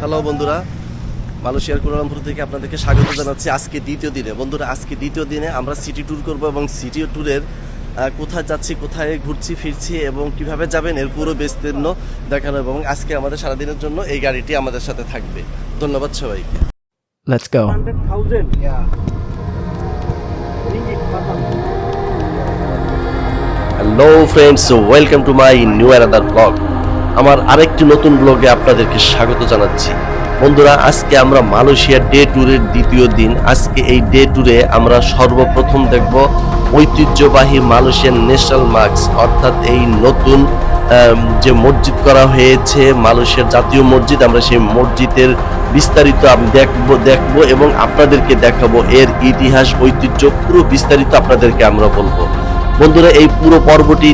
Hello বন্ধুরা মালয়েশিয়ার Kuala Lumpur থেকে আপনাদেরকে স্বাগত জানাচ্ছি আজকে দ্বিতীয় দিনে বন্ধুরা আজকে দ্বিতীয় দিনে আমরা সিটি ট্যুর করব এবং সিটি ট্যুরের কোথায় যাচ্ছি কোথায় ঘুরছি ফিরছি এবং কীভাবে যাবেন এর পুরো বিস্তীর্ণ দেখানো এবং আজকে আমাদের সারাদিনের জন্য এই গাড়িটি আমাদের সাথে থাকবে ধন্যবাদ সবাইকে Let's go. 100,000. Yeah. Ringgit per month. Hello friends welcome to my new another blog আমার আরেকটি নতুন ব্লগে আপনাদেরকে স্বাগত জানাচ্ছি। বন্ধুরা, আজকে আমরা মালয়েশিয়ার ডে ট্যুরের দ্বিতীয় দিন। আজকে এই ডে ট্যুরে আমরা সর্বপ্রথম দেখব ঐতিহ্যবাহী মালয়েশিয়ান ন্যাশনাল মার্কস, অর্থাৎ এই নতুন যে মসজিদ করা হয়েছে, মালয়েশিয়ার জাতীয় মসজিদ, আমরা সেই মসজিদের বিস্তারিত আমি, দেখব দেখব এবং আপনাদেরকে দেখাবো। এর ইতিহাস, ঐতিহ্য, পুরো বিস্তারিত আপনাদেরকে আমরা বলব। বন্ধুরা, এই পুরো পর্বটি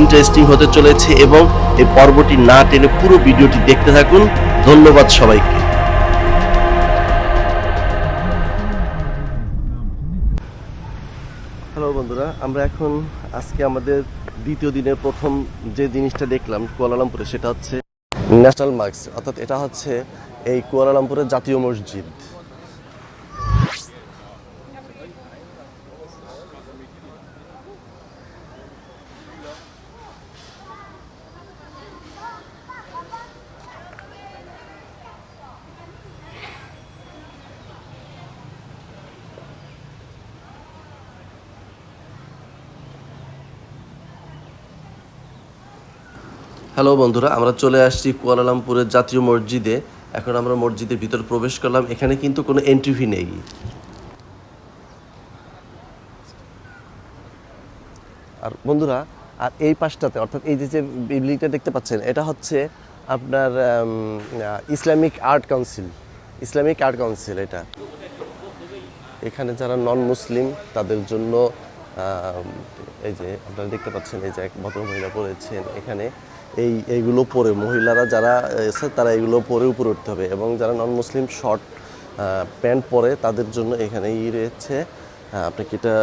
ইন্টারেস্টিং হতে চলেছে এবং এই পর্বটি না টেনে পুরো ভিডিওটি দেখতে থাকুন। ধন্যবাদ সবাইকে। হ্যালো বন্ধুরা, আমরা এখন আজকে আমাদের দ্বিতীয় দিনের প্রথম যে জিনিসটা দেখলাম কুয়ালালামপুরে, সেটা হচ্ছে ন্যাশনাল মার্কস অর্থাৎ এটা হচ্ছে এই কুয়ালালামপুরের জাতীয় মসজিদ। হ্যালো বন্ধুরা, আমরা চলে আসছি কুয়ালালামপুরের জাতীয় মসজিদে। এখন আমরা মসজিদের ভিতর প্রবেশ করলাম, এখানে কিন্তু কোনো এন্ট্রি ফি নেই। আর বন্ধুরা, আর এই পাশটাতে, অর্থাৎ এই যে বিল্ডিংটা দেখতে পাচ্ছেন, এটা হচ্ছে আপনার Islamic Art Council Islamic Art Council এটা। এখানে যারা নন মুসলিম তাদের জন্য এই যে আপনারা দেখতে পাচ্ছেন, এই যে এক ভদ্রমহিলা পড়েছেন এখানে। এই, এইগুলো পরে মহিলারা যারা এসে তারা এগুলো পরে উপরে উঠতে হবে এবং যারা নন মুসলিম শর্ট প্যান্ট পরে তাদের জন্য এখানে ই রয়েছে আপনাকে এটা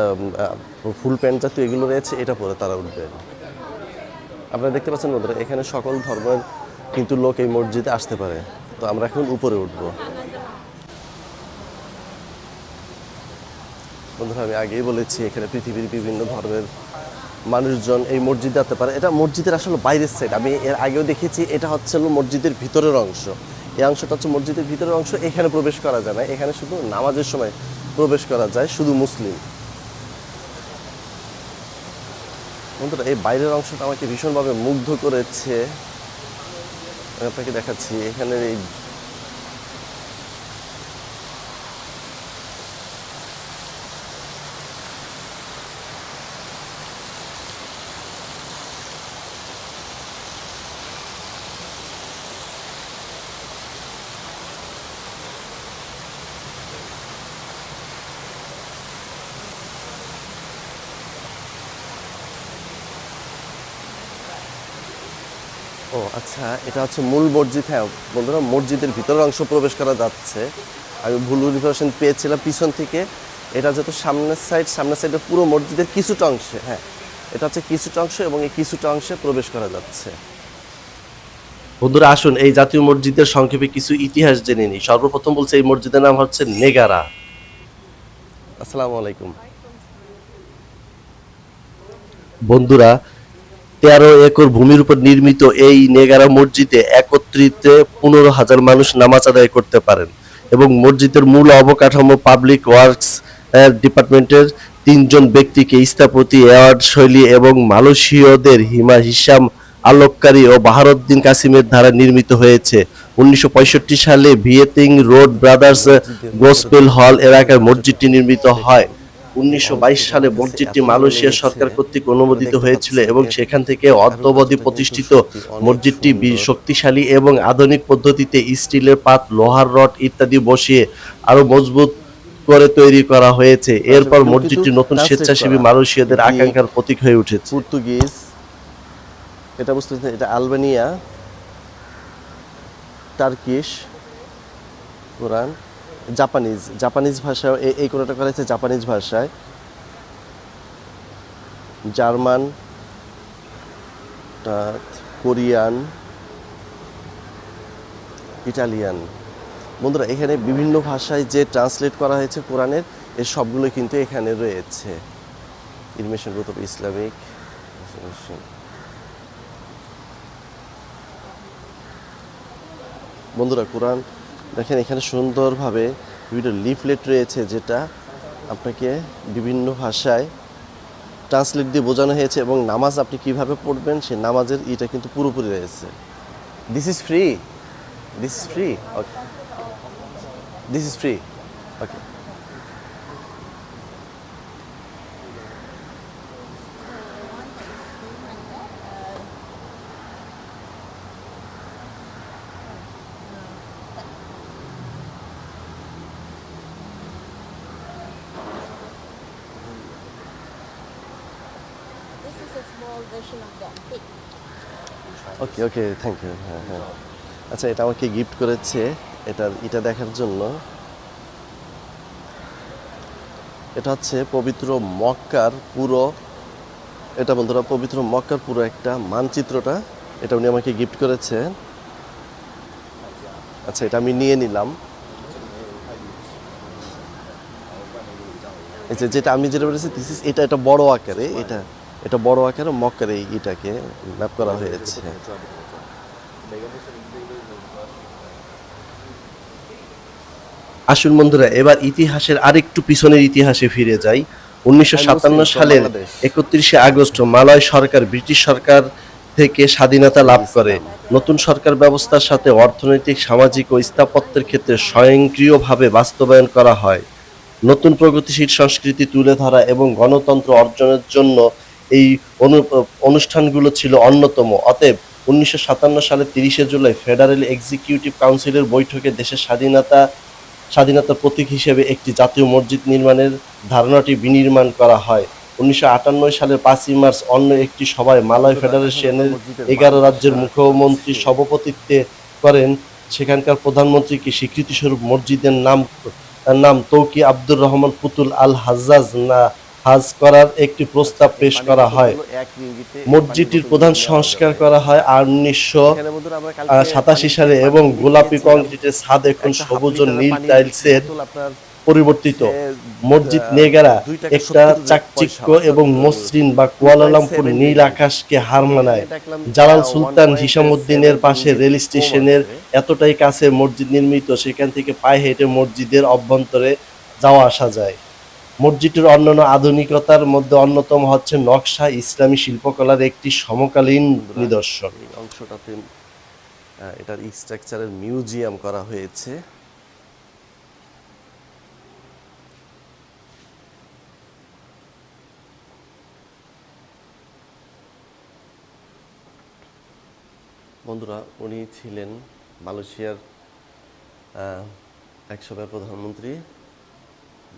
ফুল প্যান্ট জাতীয় এগুলো রয়েছে, এটা পরে তারা উঠবেন আপনারা দেখতে পাচ্ছেন বন্ধুরা, এখানে সকল ধর্মের কিন্তু লোক এই মসজিদে আসতে পারে। তো আমরা এখন উপরে উঠবো। বন্ধুরা, আমি আগেই বলেছি, এখানে পৃথিবীর বিভিন্ন ধর্মের মানুষজন এই মসজিদে আসতে পারে। এটা মসজিদের আসলে বাইরের সাইড আমি এর আগেও দেখেছি, এটা হচ্ছে মসজিদের ভিতরের অংশ। এই অংশটা হচ্ছে মসজিদের ভিতরের অংশ, এখানে প্রবেশ করা যায় না। এখানে শুধু নামাজের সময় প্রবেশ করা যায়, শুধু মুসলিম। বন্ধুরা, এই বাইরের অংশটা আমাকে ভীষণভাবে মুগ্ধ করেছে। আপনাকে দেখাচ্ছি এখানে এই ও আচ্ছা এটা হচ্ছে মূল মসজিদ হ্যাঁ বন্ধুরা, মসজিদের ভিতরের অংশ প্রবেশ করা যাচ্ছে। আমি ভুল ইনফরমেশন পেয়েছিলাম পিছন থেকে। এটা যেহেতু সামনের সাইড সামনের সাইডে পুরো মসজিদের কিছুটা অংশে হ্যাঁ এটা হচ্ছে কিছুটা অংশ এবং এই কিছুটা অংশে প্রবেশ করা যাচ্ছে। বন্ধুরা, আসুন, এই জাতীয় মসজিদের সংক্ষেপে কিছু ইতিহাস জেনে নিই। সর্বপ্রথম বলছে এই মসজিদের নাম হচ্ছে নেগারা। আসসালামু আলাইকুম। বন্ধুরা তেরো একর ভূমির উপর নির্মিত এই নেগারা মসজিদে একত্রিত পনেরো হাজার মানুষ নামাজ আদায় করতে পারেন এবং মসজিদের মূল অবকাঠামো পাবলিক ওয়ার্কস ডিপার্টমেন্টের তিনজন ব্যক্তিকে স্থাপতি অ্যাওয়ার্ড শৈলী এবং মালয়েশীয়দের হিমা হিসাম আলোককারী ও বাহারুদ্দিন কাসিমের দ্বারা নির্মিত হয়েছে। উনিশশো পঁয়ষট্টি সালে ভিয়েতিং রোড ব্রাদার্স গোসপেল হল এলাকার মসজিদটি নির্মিত হয়। উনিশশো সালে মসজিদটি মালয়েশিয়া সরকার কর্তৃক অনুমোদিত হয়েছিল এবং সেখান থেকে অদ্যবধি প্রতিষ্ঠিত মসজিদটি শক্তিশালী এবং আধুনিক পদ্ধতিতে স্টিলের পাত লোহার রড ইত্যাদি বসিয়ে আরও মজবুত করে তৈরি করা হয়েছে। এরপর মসজিদটি নতুন স্বেচ্ছাসেবী মালয়েশিয়াদের আকাঙ্ক্ষার প্রতীক হয়ে উঠেছে। পর্তুগিজ এটা বুঝতে এটা আলবেনিয়া টার্কিশ কোরআন। জাপানিজ জাপানিজ ভাষা এই কোনোটা করা হয়েছে? জাপানিজ ভাষায়। German Korean, Italian. বন্ধুরা, এখানে বিভিন্ন ভাষায় যে ট্রান্সলেট করা হয়েছে কোরআনের এর সবগুলো কিন্তু এখানে রয়েছে। ইনমেশন গ্রুপ ইসলামিক বন্ধুরা, কোরআন দেখেন, এখানে সুন্দরভাবে বিভিন্ন লিফলেট রয়েছে যেটা আপনাকে বিভিন্ন ভাষায় ট্রান্সলেট দিয়ে বোঝানো হয়েছে এবং নামাজ আপনি কীভাবে পড়বেন, সেই নামাজের ইটা কিন্তু পুরোপুরি রয়েছে। This is free this is free okay this is free okay okay okay thank you হ্যাঁ হ্যাঁ। আচ্ছা এটা আমাকে গিফট করেছে, এটা এটা দেখার জন্য। এটা হচ্ছে পবিত্র মক্কার পুরো, এটা বন্ধুরা পবিত্র মক্কার পুরো একটা মানচিত্রটা, এটা উনি আমাকে গিফট করেছেন আচ্ছা এটা আমি নিয়ে নিলাম। যে, যেটা আমি যেটা বলেছি দিস এটা এটা বড় আকারে, এটা। এটা বড় আকারে মক্কার এই এটাকে ম্যাপ করা হয়েছে। আসুন বন্ধুরা এবার ইতিহাসের আরেকটু পিছনের ইতিহাসে ফিরে যাই। উনিশশো সাতান্ন সালের একত্রিশে আগস্ট মালয় সরকার ব্রিটিশ সরকার থেকে স্বাধীনতা লাভ করে। নতুন সরকার ব্যবস্থার সাথে অর্থনৈতিক সামাজিক ও স্থাপত্যের ক্ষেত্রে স্বয়ংক্রিয়ভাবে বাস্তবায়ন করা হয়। নতুন প্রগতিশীল সংস্কৃতি তুলে ধরা এবং গণতন্ত্র অর্জনের জন্য এই অনু- অনুষ্ঠানগুলো ছিল অন্যতম। অতএব উনিশশো সাতান্ন সালের তিরিশে জুলাই ফেডারেল এক্সিকিউটিভ কাউন্সিলের বৈঠকে দেশের স্বাধীনতা, স্বাধীনতার প্রতীক হিসেবে একটি জাতীয় মসজিদ নির্মাণের ধারণাটি বিনির্মাণ করা হয়। উনিশশো আটান্ন সালের পাঁচই মার্চ অন্য একটি সভায় মালয় ফেডারেশনের এগারো রাজ্যের মুখ্যমন্ত্রী সভাপতিত্বে করেন। সেখানকার প্রধানমন্ত্রীকে স্বীকৃতিস্বরূপ মসজিদের নাম নাম তৌকি আব্দুর রহমান পুতুল আল হাজ্জাজ না হাজ করার একটি প্রস্তাব পেশ করা হয়। মসজিদটির প্রধান সংস্কার করা হয় আর উনিশশো সাতাশি সালে এবং গোলাপি কংক্রিটের ছাদ এখন সবুজ ও নীল টাইলসের পরিবর্তিত। মসজিদ নেগারা একটা চাকচিক্য এবং মসৃণ বা কুয়ালালামপুর নীল আকাশকে হার মানায়। জালাল সুলতান হিসামুদ্দিনের পাশে রেল স্টেশনের এতটাই কাছে মসজিদ নির্মিত সেখান থেকে পায়ে হেঁটে মসজিদের অভ্যন্তরে যাওয়া আসা যায়। মসজিদটির অন্যান্য আধুনিকতার মধ্যে অন্যতম হচ্ছে নকশা ইসলামী শিল্পকলার একটি সমকালীন নিদর্শন। অংশটাতে এটার স্ট্রাকচারের মিউজিয়াম করা হয়েছে। বন্ধুরা উনি ছিলেন মালয়েশিয়ার আহ, একসময়ের প্রধানমন্ত্রী।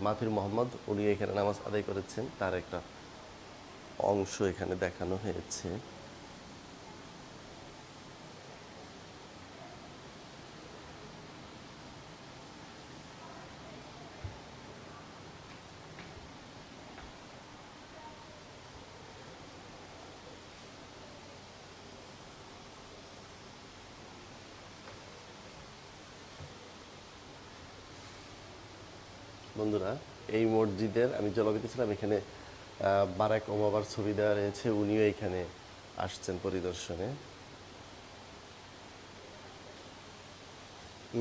মাথির মোহাম্মদ উনি এখানে নামাজ আদায় করেছেন। তার একটা অংশ এখানে দেখানো হয়েছে। বন্ধুরা, এই মসজিদের আমি জল ছিলাম, এখানে বারাক ওমাবার ছবি দেওয়া রয়েছে, উনিও এখানে আসছেন পরিদর্শনে।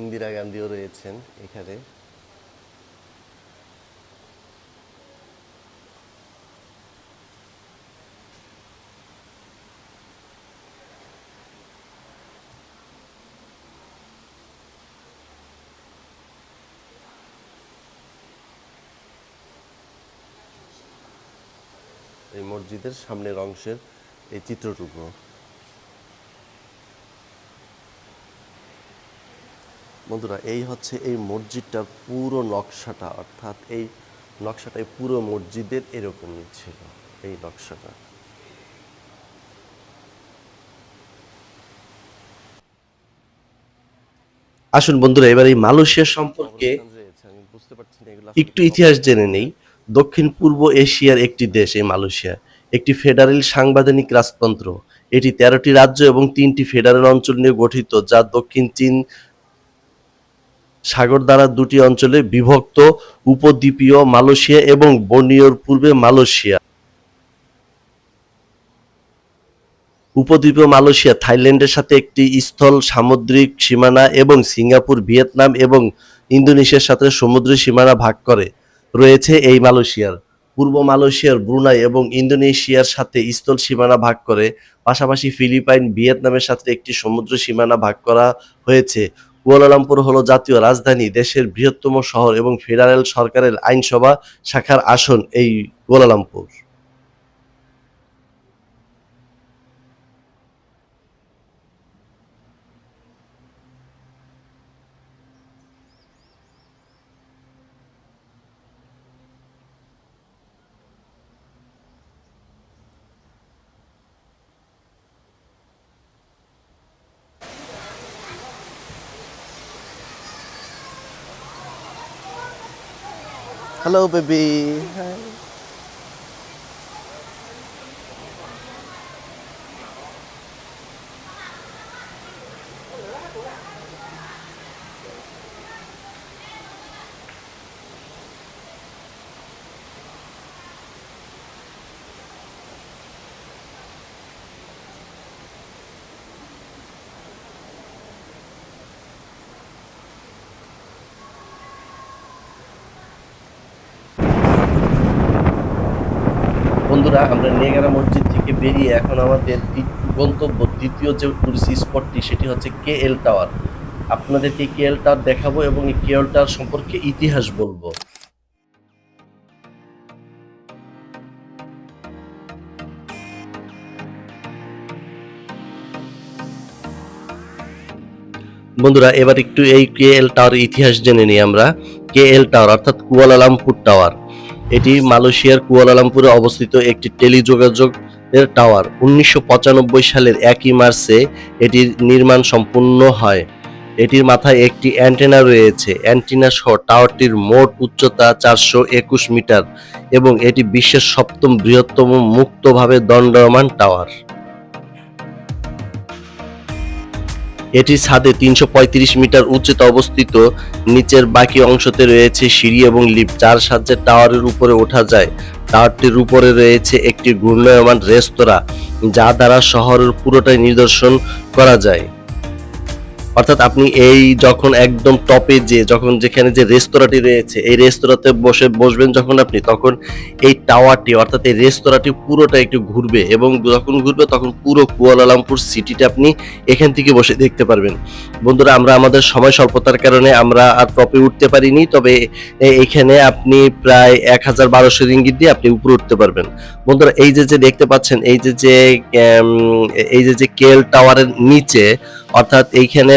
ইন্দিরা গান্ধীও রয়েছেন এখানে এই মসজিদের সামনের অংশের এই চিত্রটুকু। বন্ধুরা এই হচ্ছে এই মসজিদটার পুরো নকশাটা অর্থাৎ এই নকশাটা এই পুরো মসজিদের এরকমই ছিল এই নকশাটা। আসুন বন্ধুরা এবার এই মালয়েশিয়া সম্পর্কে একটু ইতিহাস জেনে নেই। দক্ষিণ পূর্ব এশিয়ার একটি দেশ এই মালয়েশিয়া। একটি ফেডারেল সাংবিধানিক রাজতন্ত্র। এটি তেরোটি রাজ্য এবং তিনটি ফেডারেল অঞ্চল নিয়ে গঠিত, যা দক্ষিণ চীন সাগর দ্বারা দুটি অঞ্চলে বিভক্ত, উপদ্বীপীয় মালয়েশিয়া এবং বর্নিওর পূর্বে মালয়েশিয়া। উপদ্বীপীয় মালয়েশিয়া থাইল্যান্ডের সাথে একটি স্থল, সামুদ্রিক সীমানা এবং সিঙ্গাপুর, ভিয়েতনাম এবং ইন্দোনেশিয়ার সাথে সমুদ্র সীমানা ভাগ করে। রয়েছে এই মালয়েশিয়ার। পূর্ব মালয়েশিয়ার ব্রুনাই এবং ইন্দোনেশিয়ার সাথে স্থল সীমানা ভাগ করে, পাশাপাশি ফিলিপাইন, ভিয়েতনামের সাথে একটি সমুদ্র সীমানা ভাগ করা হয়েছে। কুয়ালালামপুর হলো জাতীয় রাজধানী, দেশের বৃহত্তম শহর এবং ফেডারেল সরকারের আইনসভা শাখার আসন এই কুয়ালালামপুর। হ্যালো বেবি বন্ধুরা, আমরা নেগারা মসজিদ থেকে বেরিয়ে এখন আমাদের গন্তব্য দ্বিতীয় যে টুরিস্ট স্পটটি সেটি হচ্ছে কে এল টাওয়ার। আপনাদেরকে কে এল টাওয়ার দেখাবো এবং এই কে এল টাওয়ার সম্পর্কে ইতিহাস বলব। বন্ধুরা, এবার একটু এই কে এল টাওয়ার ইতিহাস জেনে নিই আমরা। কে এল টাওয়ার, অর্থাৎ কুয়ালালামপুর টাওয়ার। এটি মালয়েশিয়ার কুয়ালালামপুরে অবস্থিত একটি টেলিযোগাযোগ এর টাওয়ার। উনিশশো পঁচানব্বই সালের একই মার্চে এটির নির্মাণ সম্পূর্ণ হয়। এটির মাথায় একটি অ্যান্টেনা রয়েছে। অ্যান্টেনা সহ টাওয়ারটির মোট উচ্চতা চারশো একুশ মিটার এবং এটি বিশ্বের সপ্তম বৃহত্তম মুক্তভাবে দণ্ডমান টাওয়ার। এটি ছাদে তিনশো পঁয়ত্রিশ মিটার উচ্চতা অবস্থিত। নিচের বাকি অংশতে রয়েছে সিঁড়ি এবং লিফট, যার সাহায্যে টাওয়ারের উপরে ওঠা যায়। টাওয়ারটির উপরে রয়েছে একটি ঘূর্ণায়মান রেস্তোরাঁ, যা দ্বারা শহরের পুরোটাই নিদর্শন করা যায়। অর্থাৎ আপনি এই যখন একদম টপে যে, যখন যেখানে যে রেস্তোরাঁটি রয়েছে, এই রেস্তোরাঁতে বসে বসবেন যখন আপনি, তখন এই টাওয়ারটি, অর্থাৎ এই রেস্তোরাঁটি পুরোটা একটু ঘুরবে এবং যখন ঘুরবে, তখন পুরো কুয়ালালামপুর সিটিটা আপনি এখান থেকে বসে দেখতে পারবেন। বন্ধুরা, আমরা আমাদের সময় স্বল্পতার কারণে আমরা আর টপে উঠতে পারিনি, তবে এখানে আপনি প্রায় এক হাজার বারোশো রিঙ্গিত দিয়ে আপনি উপরে উঠতে পারবেন। বন্ধুরা, এই যে যে দেখতে পাচ্ছেন, এই যে যে এই যে যে কেল টাওয়ারের নিচে অর্থাৎ এইখানে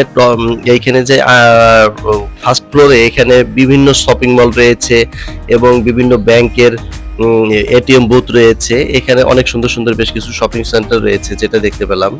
এইখানে যে ফার্স্ট ফ্লোরে এখানে বিভিন্ন শপিং মল রয়েছে এবং বিভিন্ন ব্যাংকের এটিএম বুথ রয়েছে। এখানে অনেক সুন্দর সুন্দর বেশ কিছু শপিং সেন্টার রয়েছে যেটা দেখতে পেলাম।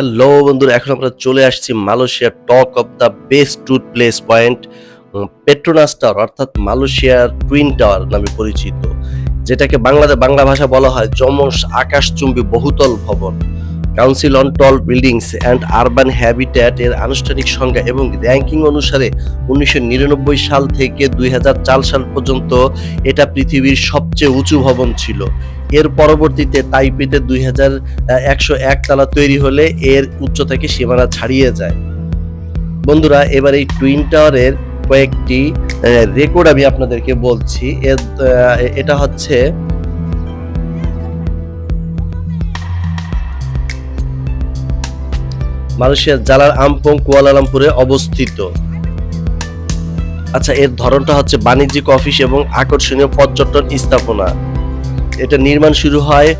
হ্যালো বন্ধুরা, এখন আমরা চলে আসছি মালয়েশিয়ার talk of the best tour place point Petronas Tower অর্থাৎ মালয়েশিয়ার টুইন টাওয়ার নামে পরিচিত, যেটাকে বাংলাদেশ বাংলা ভাষা বলা হয় যমস আকাশচুম্বী বহুতল ভবন। Council on Tall Buildings and Urban Habitat এর আনুষ্ঠানিক সংজ্ঞা এবং র্যাঙ্কিং অনুসারে উনিশশো নিরানব্বই সাল থেকে দুই হাজার চার সাল পর্যন্ত এটা পৃথিবীর সবচেয়ে উঁচু ভবন ছিল। এর পরবর্তীতে তাইপেতে দুই হাজার একশো এক তালা তৈরি হলে এর উচ্চতাকে সীমানা ছাড়িয়ে যায়। বন্ধুরা, এবার এই টুইন টাওয়ারের কয়েকটি রেকর্ড আমি আপনাদেরকে বলছি। এটা হচ্ছে মালয়েশিয়ার জালার আমপং কুয়ালালামপুরে অবস্থিত। আচ্ছা এর ধরনটা হচ্ছে বাণিজ্যিক অফিস এবং আকর্ষণীয় পর্যটন স্থাপনা। এটা নির্মাণ শুরু হয়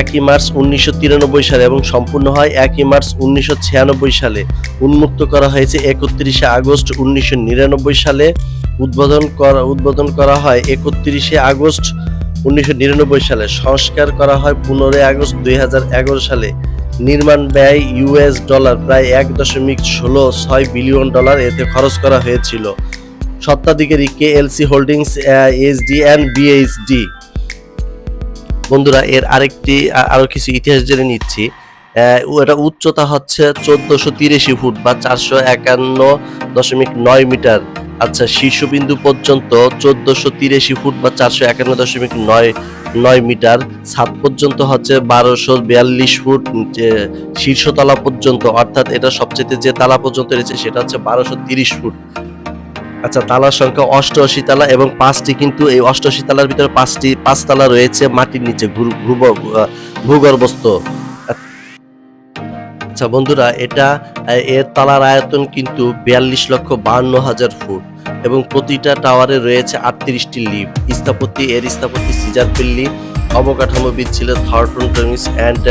একই মার্চ উনিশশো তিরানব্বই সালে এবং সম্পূর্ণ হয় একই মার্চ উনিশশো ছিয়ানব্বই সালে। উন্মুক্ত করা হয়েছে একত্রিশে আগস্ট উনিশশো নিরানব্বই সালে। উদ্বোধন করা উদ্বোধন করা হয় একত্রিশে আগস্ট উনিশশো নিরানব্বই সালে। সংস্কার করা হয় পনেরোই আগস্ট দুই হাজার এগারো সালে। নির্মাণ ব্যয় ইউএস ডলার প্রায় এক দশমিক ষোলো ছয় বিলিয়ন ডলার এতে খরচ করা হয়েছিল। সত্ত্বাধিকারী K LC Holdings SD and BHD বন্ধুরা, এর আরেকটি আরও আরও কিছু ইতিহাস জেনে নিচ্ছি। এটা উচ্চতা হচ্ছে চোদ্দশো তিরাশি ফুট বা চারশো একান্ন দশমিক নয় মিটার। আচ্ছা শীর্ষবিন্দু পর্যন্ত চোদ্দশো তিরাশি ফুট বা চারশো একান্ন দশমিক নয় নয় মিটার। ছাদ পর্যন্ত হচ্ছে বারোশো বিয়াল্লিশ ফুট শীর্ষতলা পর্যন্ত, অর্থাৎ এটা সবচেয়ে যে তালা পর্যন্ত রয়েছে সেটা হচ্ছে বারোশো তিরিশ ফুট। আচ্ছা তালার সংখ্যা অষ্টআশি তালা এবং পাঁচটি, কিন্তু এই অষ্টআশি তালার ভিতরে পাঁচটি, পাঁচ তালা রয়েছে মাটির নিচে ভূগর্ভস্থ। আচ্ছা বন্ধুরা, এটা এর তালার আয়তন কিন্তু বিয়াল্লিশ লক্ষ বাহান্ন হাজার ফুট এবং প্রতিটা টাওয়ারে রয়েছে আটত্রিশটি লিফট। স্থাপত্যি এর স্থাপত্যি সিজার পিল্লি, অবকাঠামোবিদ ছিল Thornton Tomasetti and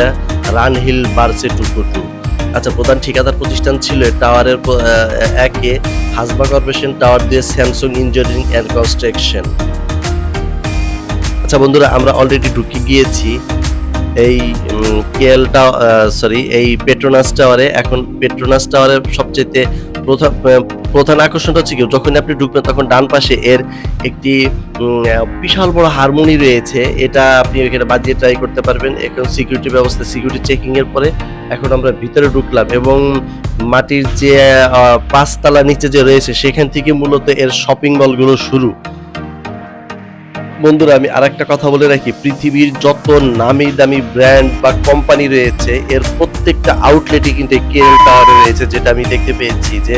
Ranhill Bersekutu আচ্ছা প্রধান ঠিকাদার প্রতিষ্ঠান ছিল টাওয়ারের একে হাসবা কর্পোরেশন, টাওয়ার দিয়ে স্যামসাং ইঞ্জিনিয়ারিং অ্যান্ড কনস্ট্রাকশন। আচ্ছা বন্ধুরা, আমরা অলরেডি ঢুকে গিয়েছি। এই কেএলটা সরি এই পেট্রোনাস টাওয়ারে এখন পেট্রোনাস টাওয়ারের সবচেয়ে প্রধান আকর্ষণটা হচ্ছে কি যখন আপনি ঢুকবেন তখন ডান পাশে এর একটি বিশাল বড় হারমোনি রয়েছে। এটা আপনি এখানে বাজিয়ে ট্রাই করতে পারবেন। এখন সিকিউরিটি ব্যবস্থা সিকিউরিটি চেকিং এর পরে এখন আমরা ভিতরে ঢুকলাম এবং মাটির যে পাঁচতলা নিচে যে রয়েছে, সেখান থেকে মূলত এর শপিং মলগুলো শুরু। বন্ধুরা, আমি আর একটা কথা বলে রাখি। পৃথিবীর যত নামি দামি ব্র্যান্ড বা কোম্পানি রয়েছে, এর প্রত্যেকটা আউটলেটে কিন্তু কেএল টাওয়ার রয়েছে, যেটা আমি দেখতে পেয়েছি যে,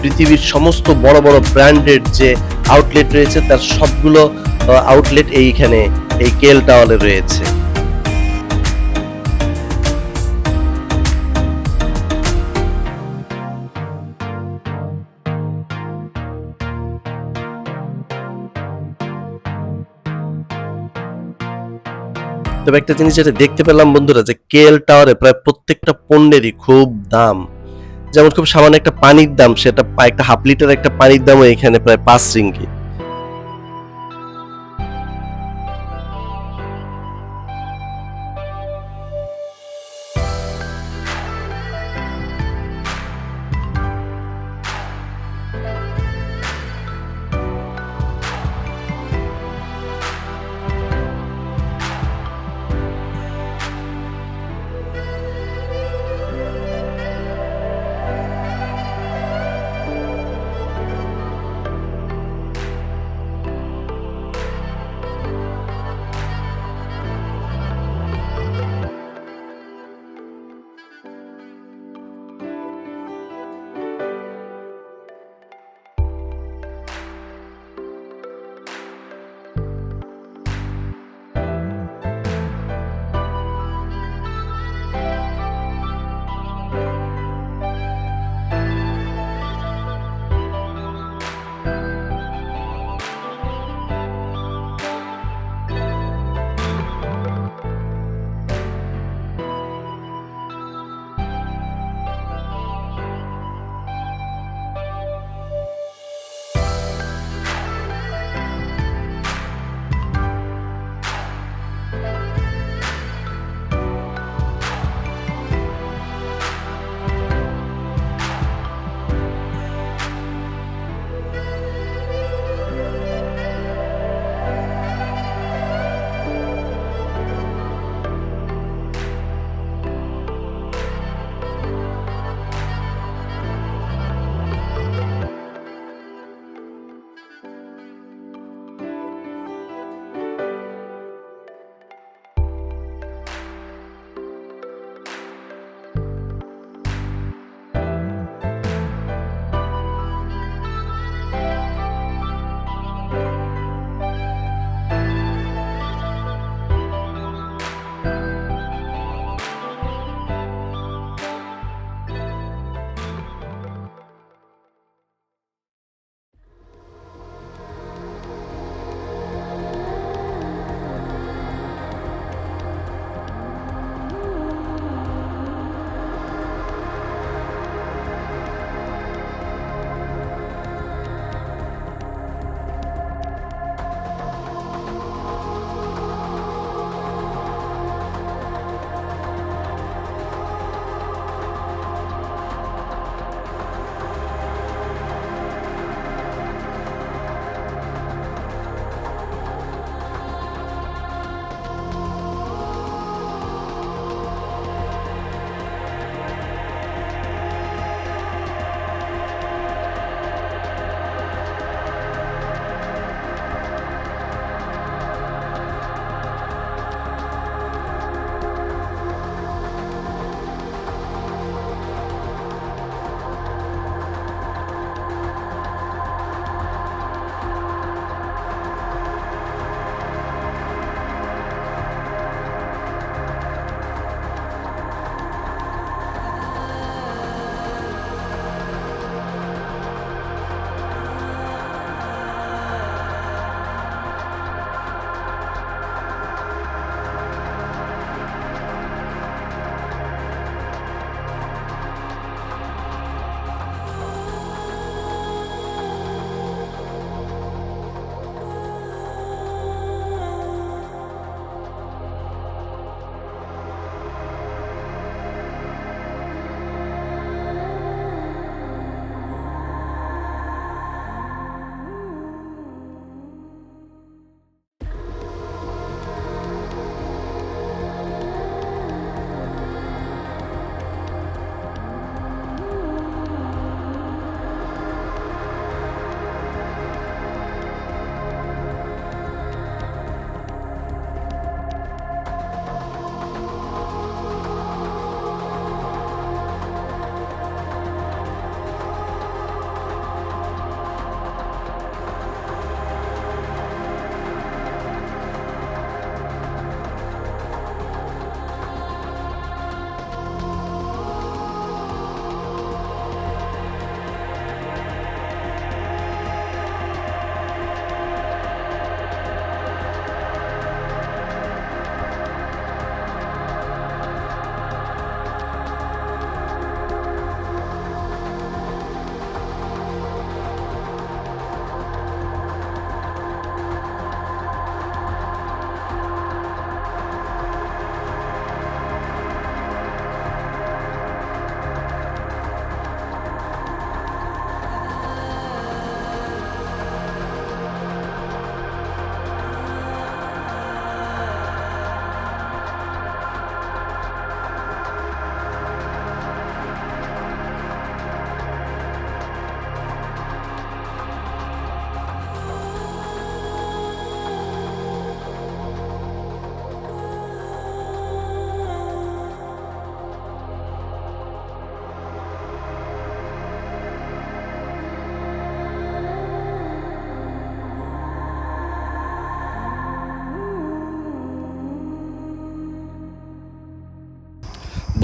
পৃথিবীর সমস্ত বড় বড় ব্র্যান্ডের যে আউটলেট রয়েছে, তার সবগুলো আউটলেট এইখানে এই কেএল টাওয়ারে রয়েছে। তবে একটা জিনিস যেটা দেখতে পেলাম বন্ধুরা, যে কেএল টাওয়ারে প্রায় প্রত্যেকটা পণ্যেরই খুব দাম। যেমন খুব সামান্য একটা পানির দাম, সেটা একটা হাফ লিটার একটা পানির দাম এখানে প্রায় পাঁচ রিঙ্গি।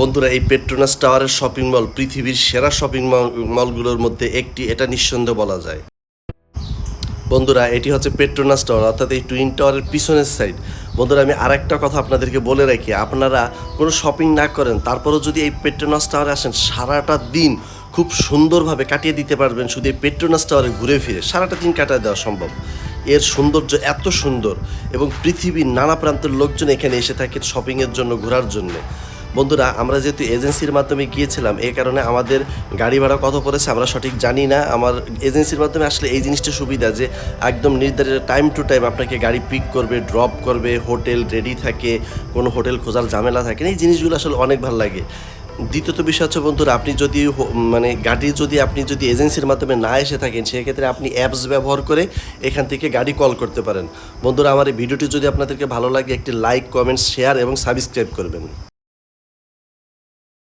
বন্ধুরা, এই পেট্রোনাস টাওয়ারের শপিং মল পৃথিবীর সেরা শপিং মল, মলগুলোর মধ্যে একটি, এটা নিঃসন্দেহ বলা যায়। বন্ধুরা, এটি হচ্ছে পেট্রোনাস টাওয়ার, অর্থাৎ এই টুইন টাওয়ারের পিছনের সাইড। বন্ধুরা, আমি আরেকটা কথা আপনাদেরকে বলে রাখি, আপনারা কোনো শপিং না করেন, তারপরেও যদি এই পেট্রোনাস টাওয়ারে আসেন, সারাটা দিন খুব সুন্দরভাবে কাটিয়ে দিতে পারবেন, শুধু এই পেট্রোনাস টাওয়ারে ঘুরে ফিরে, সারাটা দিন কাটিয়ে দেওয়া সম্ভব। এর সৌন্দর্য এত সুন্দর এবং পৃথিবীর নানা প্রান্তের লোকজন এখানে এসে থাকেন শপিংয়ের জন্য, ঘোরার জন্যে। বন্ধুরা, আমরা যেহেতু এজেন্সির মাধ্যমে গিয়েছিলাম এই কারণে আমাদের গাড়ি ভাড়া কত পড়েছে আমরা সঠিক জানি না। আমার এজেন্সির মাধ্যমে আসলে এই জিনিসটা সুবিধা যে একদম নির্ধারিত টাইম টু টাইম আপনাকে গাড়ি পিক করবে ড্রপ করবে হোটেল রেডি থাকে, কোনো হোটেল খোঁজার ঝামেলা থাকে না, এই জিনিসগুলো আসলে অনেক ভালো লাগে। দ্বিতীয়ত বিষয় হচ্ছে বন্ধুরা, আপনি যদি মানে গাড়ি যদি আপনি যদি এজেন্সির মাধ্যমে না এসে থাকেন, সেক্ষেত্রে আপনি অ্যাপস ব্যবহার করে এখান থেকে গাড়ি কল করতে পারেন। বন্ধুরা, আমার এই ভিডিওটি যদি আপনাদেরকে ভালো লাগে, একটি লাইক কমেন্ট শেয়ার এবং সাবস্ক্রাইব করবেন।